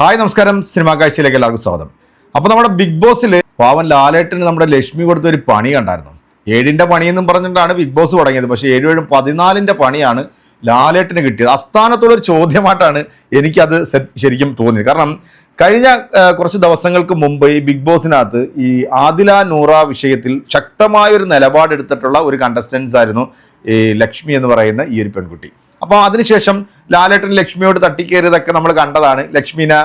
Hi നമസ്കാരം. Cinema കാഴ്ചയിലേക്ക് എല്ലാവർക്കും സ്വാഗതം. അപ്പോൾ നമ്മുടെ ബിഗ് ബോസിൽ പാവൻ ലാലേട്ടന് നമ്മുടെ ലക്ഷ്മി കൊടുത്ത ഒരു പണി കണ്ടായിരുന്നു. ഏഴിന്റെ പണിയെന്നും പറഞ്ഞിട്ടാണ് ബിഗ് ബോസ് തുടങ്ങിയത്. പക്ഷേ ഏഴ് ഏഴും പതിനാലിന്റെ പണിയാണ് ലാലേട്ടന് കിട്ടിയത്. അസ്ഥാനത്തുള്ളൊരു ചോദ്യമായിട്ടാണ് എനിക്കത് ശരിക്കും തോന്നിയത്. കാരണം കഴിഞ്ഞ കുറച്ച് ദിവസങ്ങൾക്ക് മുമ്പ് ഈ ബിഗ് ബോസിനകത്ത് ഈ ആദില നൂറ വിഷയത്തിൽ ശക്തമായൊരു നിലപാടെടുത്തിട്ടുള്ള ഒരു കണ്ടസ്റ്റൻസ് ആയിരുന്നു ഈ ലക്ഷ്മി എന്ന് പറയുന്ന ഈ ഒരു പെൺകുട്ടി. അപ്പോൾ അതിനുശേഷം ലാലേട്ടൻ ലക്ഷ്മിയോട് തട്ടിക്കയറിയതൊക്കെ നമ്മൾ കണ്ടതാണ്. ലക്ഷ്മിനെ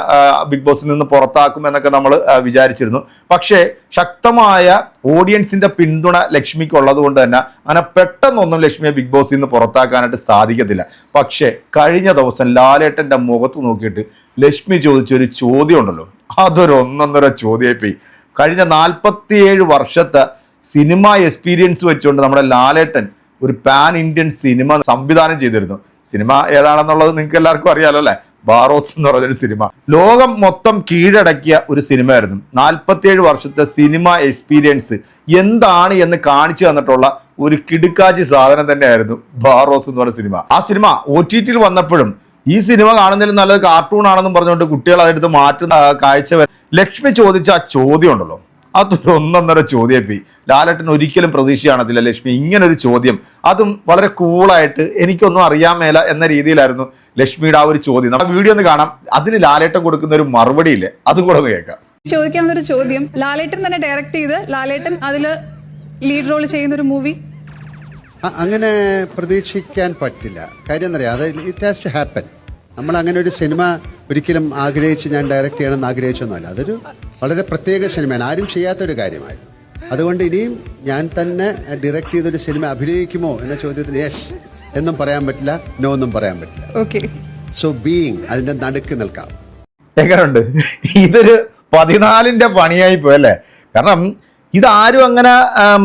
ബിഗ് ബോസിൽ നിന്ന് പുറത്താക്കും എന്നൊക്കെ നമ്മൾ വിചാരിച്ചിരുന്നു. പക്ഷേ ശക്തമായ ഓഡിയൻസിന്റെ പിന്തുണ ലക്ഷ്മിക്ക് ഉള്ളത് കൊണ്ട് തന്നെ അങ്ങനെ പെട്ടെന്നൊന്നും ലക്ഷ്മിയെ ബിഗ് ബോസിൽ നിന്ന് പുറത്താക്കാനായിട്ട് സാധിക്കത്തില്ല. പക്ഷേ കഴിഞ്ഞ ദിവസം ലാലേട്ടന്റെ മുഖത്ത് നോക്കിയിട്ട് ലക്ഷ്മി ചോദിച്ചൊരു ചോദ്യം ഉണ്ടല്ലോ അതൊരു ഒന്നൊന്നര ചോദ്യമായി. കഴിഞ്ഞ നാൽപ്പത്തിയേഴ് വർഷത്തെ സിനിമ എക്സ്പീരിയൻസ് വെച്ചുകൊണ്ട് നമ്മുടെ ലാലേട്ടൻ ഒരു പാൻ ഇന്ത്യൻ സിനിമ സംവിധാനം ചെയ്തിരുന്നു. സിനിമ ഏതാണെന്നുള്ളത് നിങ്ങൾക്ക് എല്ലാവർക്കും അറിയാലോ അല്ലേ? ബാറോസ് എന്ന് പറഞ്ഞൊരു സിനിമ ലോകം മൊത്തം കീഴടക്കിയ ഒരു സിനിമയായിരുന്നു നാൽപ്പത്തിയേഴ് വർഷത്തെ സിനിമ എക്സ്പീരിയൻസ് എന്താണ് എന്ന് കാണിച്ചു തന്നിട്ടുള്ള ഒരു കിടുക്കാച്ചി സാധനം തന്നെയായിരുന്നു ബാറോസ് എന്ന് പറഞ്ഞ സിനിമ ആ സിനിമ ഒ ടി ടിയിൽ വന്നപ്പോഴും ഈ സിനിമ കാണുന്നതിൽ നല്ലത് കാർട്ടൂൺ ആണെന്നും പറഞ്ഞുകൊണ്ട് കുട്ടികൾ അതെടുത്ത് മാറ്റുന്ന കാഴ്ച ലക്ഷ്മി ചോദിച്ച ആ ചോദ്യം ഉണ്ടല്ലോ. അതൊരു ഒന്നൊന്നര ചോദ്യപ്പി ലാലട്ടൻ ഒരിക്കലും പ്രതീക്ഷ കാണത്തില്ല ലക്ഷ്മി. ഇങ്ങനൊരു ഒരു ചോദ്യം. അതും വളരെ കൂളായിട്ട് എനിക്കൊന്നും അറിയാൻ മേല എന്ന രീതിയിലായിരുന്നു ലക്ഷ്മിയുടെ ആ ഒരു ചോദ്യം. നമ്മുടെ വീഡിയോ ഒന്ന് കാണാം. അതിന് ലാലേട്ടൻ കൊടുക്കുന്ന ഒരു മറുപടി ഇല്ലേ? അതും കൂടെ ഒന്ന് കേൾക്കാം. ചോദിക്കാവുന്ന ഒരു ചോദ്യം. ലാലേട്ടൻ തന്നെ ഡയറക്ട് ചെയ്ത് ലാലേട്ടൻ അതിൽ ലീഡ് റോൾ ചെയ്യുന്ന ഒരു മൂവി അങ്ങനെ പ്രതീക്ഷിക്കാൻ പറ്റില്ല. കാര്യം എന്നറിയാം അത് ഇറ്റ് ഹാസ് ടു ഹാപ്പൻ നമ്മൾ അങ്ങനെ ഒരു സിനിമ ഒരിക്കലും ആഗ്രഹിച്ച് ഞാൻ ഡയറക്റ്റ് ചെയ്യണമെന്ന് ആഗ്രഹിച്ചൊന്നുമല്ല. അതൊരു വളരെ പ്രത്യേക സിനിമയാണ്. ആരും ചെയ്യാത്തൊരു കാര്യമായിരുന്നു അതുകൊണ്ട് ഇനിയും ഞാൻ തന്നെ ഡയറക്റ്റ് ചെയ്തൊരു സിനിമ അഭിനയിക്കുമോ എന്ന ചോദ്യത്തിന് യെസ് എന്നും പറയാൻ പറ്റില്ല നോ എന്നും പറയാൻ പറ്റില്ല. ഓക്കെ സോ ബീയിങ് അതിന്റെ നടുക്ക് നിൽക്കാം. എങ്ങനെയുണ്ട് ഇതൊരു പതിനാലിന്റെ പണിയായി പോയല്ലേ കാരണം ഇതാരും അങ്ങനെ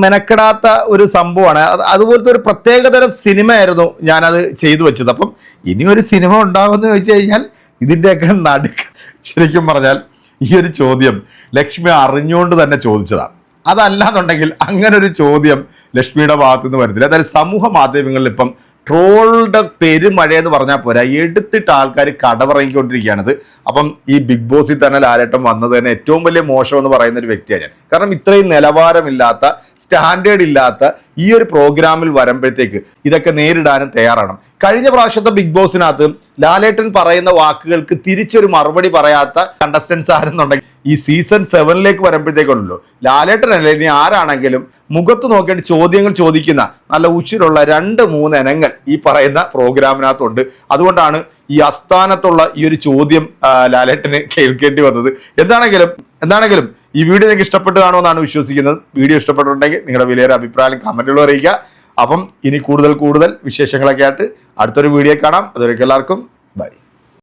മെനക്കെടാത്ത ഒരു സംഭവമാണ്. അതുപോലത്തെ ഒരു പ്രത്യേകതരം സിനിമയായിരുന്നു ഞാനത് ചെയ്തു വെച്ചത്. അപ്പം ഇനി ഒരു സിനിമ ഉണ്ടാകുമെന്ന് ചോദിച്ചു കഴിഞ്ഞാൽ ഇതിന്റെയൊക്കെ നടുക്ക് ശരിക്കും പറഞ്ഞാൽ ഈ ഒരു ചോദ്യം ലക്ഷ്മി അറിഞ്ഞുകൊണ്ട് തന്നെ ചോദിച്ചതാണ് അതല്ലാന്നുണ്ടെങ്കിൽ അങ്ങനെ ഒരു ചോദ്യം ലക്ഷ്മിയുടെ ഭാഗത്തു നിന്ന് അതായത് സമൂഹ മാധ്യമങ്ങളിൽ ഇപ്പം ട്രോളുടെ പെരുമഴ എന്ന് പറഞ്ഞാൽ പോരാ. എടുത്തിട്ട് ആൾക്കാർ കടപറങ്ങിക്കൊണ്ടിരിക്കുകയാണിത് അപ്പം ഈ ബിഗ് ബോസിൽ തന്നെ ലാലേട്ടൻ വന്നത് തന്നെ ഏറ്റവും വലിയ മോശം എന്ന് പറയുന്ന ഒരു വ്യക്തിയാണ് ഞാൻ. കാരണം ഇത്രയും നിലവാരമില്ലാത്ത സ്റ്റാൻഡേർഡ് ഇല്ലാത്ത ഈ ഒരു പ്രോഗ്രാമിൽ വരുമ്പോഴത്തേക്ക് ഇതൊക്കെ നേരിടാനും തയ്യാറാണ്. കഴിഞ്ഞ പ്രാവശ്യത്തെ ബിഗ് ബോസിനകത്ത് ലാലേട്ടൻ പറയുന്ന വാക്കുകൾക്ക് തിരിച്ചൊരു മറുപടി പറയാത്ത കണ്ടസ്റ്റൻസ് ആരെന്നുണ്ടെങ്കിൽ ഈ സീസൺ സെവനിലേക്ക് വരുമ്പോഴത്തേക്കുള്ളൂ ലാലേട്ടൻ അല്ല? ഇനി ആരാണെങ്കിലും മുഖത്ത് നോക്കിയിട്ട് ചോദ്യങ്ങൾ ചോദിക്കുന്ന നല്ല ഉച്ചിലുള്ള രണ്ട് മൂന്ന് ഇനങ്ങൾ ഈ പറയുന്ന പ്രോഗ്രാമിനകത്തുണ്ട്. അതുകൊണ്ടാണ് ഈ അസ്ഥാനത്തുള്ള ഈ ഒരു ചോദ്യം ലാലേട്ടന് കേൾക്കേണ്ടി വന്നത്. എന്താണെങ്കിലും എന്താണെങ്കിലും ഈ വീഡിയോ നിങ്ങൾക്ക് ഇഷ്ടപ്പെട്ടു കാണുമെന്നാണ് വിശ്വസിക്കുന്നത്. വീഡിയോ ഇഷ്ടപ്പെട്ടിട്ടുണ്ടെങ്കിൽ നിങ്ങളുടെ വിലയേറെ അഭിപ്രായം കമന്റുകൾ അറിയിക്കുക. അപ്പം ഇനി കൂടുതൽ കൂടുതൽ വിശേഷങ്ങളൊക്കെ ആയിട്ട് അടുത്തൊരു വീഡിയോ കാണാം. അതുവരെയൊക്കെ എല്ലാവർക്കും